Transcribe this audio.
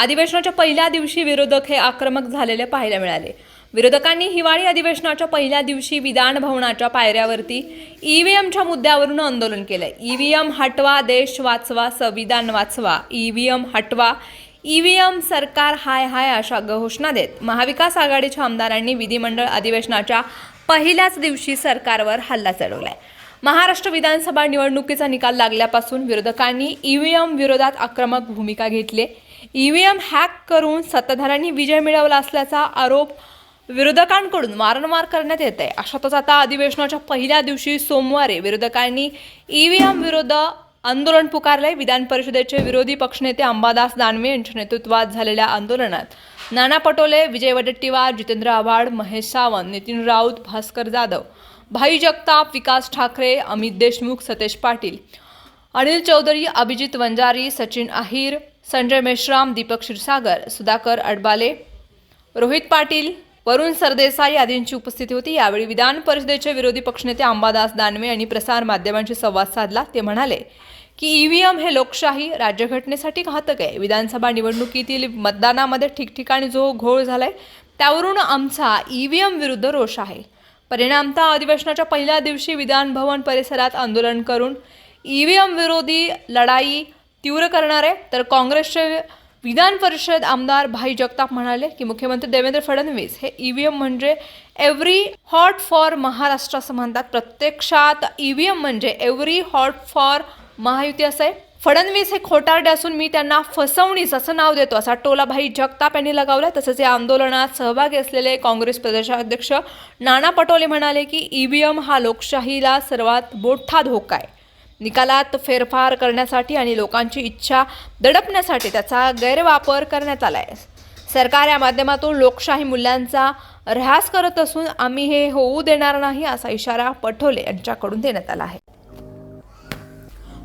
अधिवेशनाच्या पहिल्या दिवशी विरोधक हे आक्रमक झालेले पाहायला मिळाले. विरोधकांनी हिवाळी अधिवेशनाच्या पहिल्या दिवशी विधान भवनाच्या पायऱ्यावरती ईव्हीएमच्या मुद्द्यावरून आंदोलन केलंय ईव्हीएम हटवा देश वाचवा संविधान वाचवा. ईव्हीएम हटवा ईव्हीएम सरकार हाय हाय अशा घोषणा देत महाविकास आघाडीच्या आमदारांनी विधिमंडळ अधिवेशनाच्या पहिल्याच दिवशी सरकारवर हल्ला चढवलाय. महाराष्ट्र विधानसभा निवडणुकीचा निकाल लागल्यापासून विरोधकांनी ईव्हीएम विरोधात आक्रमक भूमिका घेतली. ईव्हीएम हॅक करून सत्ताधाऱ्यांनी विजय मिळवला असल्याचा आरोप विरोधकांकडून वारंवार करण्यात येत आहे अशातच आता अधिवेशनाच्या पहिल्या दिवशी सोमवारी विरोधकांनी ईव्हीएम विरोध आंदोलन पुकारले विधान परिषदेचे विरोधी पक्षनेते अंबादास दानवे यांच्या नेतृत्वात झालेल्या आंदोलनात नाना पटोले विजय वडेट्टीवार जितेंद्र आव्हाड महेश सावंत नितीन राऊत भास्कर जाधव भाई जगताप विकास ठाकरे अमित देशमुख सतेज पाटील. अनिल चौधरी अभिजित वंजारी सचिन अहिर संजय मेश्राम दीपक क्षीरसागर सुधाकर अडबाले रोहित पाटील वरुण सरदेसाई आदींची उपस्थिती होती. यावेळी विधान परिषदेचे विरोधी पक्षनेते अंबादास दानवे यांनी प्रसार माध्यमांशी संवाद साधला. ते म्हणाले की ईव्हीएम हे लोकशाही राज्यघटनेसाठी घातक आहे. विधानसभा निवडणुकीतील मतदानामध्ये ठिकठिकाणी जो घोळ झालाय त्यावरून आमचा ईव्हीएम विरुद्ध रोष आहे. परिणामतः अधिवेशनाच्या पहिल्या दिवशी विधान भवन परिसरात आंदोलन करून ई व्ही एम विरोधी लढाई तीव्र करणार आहे. तर काँग्रेसचे विधान परिषद आमदार भाई जगताप म्हणाले की मुख्यमंत्री देवेंद्र फडणवीस हे ई व्ही एम म्हणजे एव्हरी हॉट फॉर महाराष्ट्र असं म्हणतात. प्रत्यक्षात ई व्ही एम म्हणजे एव्हरी हॉट फॉर महायुती असं आहे. फडणवीस हे खोटारडे असून मी त्यांना फसवणीस असं नाव देतो असा टोला भाई जगताप यांनी लगावला. तसंच या आंदोलनात सहभागी असलेले काँग्रेस प्रदेशाध्यक्ष नाना पटोले म्हणाले की ईव्हीएम हा लोकशाहीला सर्वात मोठा धोका आहे. निकालात फेरफार करण्यासाठी आणि लोकांची इच्छा दडपण्यासाठी त्याचा गैरवापर करण्यात आला आहे सरकार या माध्यमातून लोकशाही मूल्यांचा ऱ्हास करत असून आम्ही हे होऊ देणार नाही असा इशारा पटोले यांच्याकडून देण्यात आला आहे.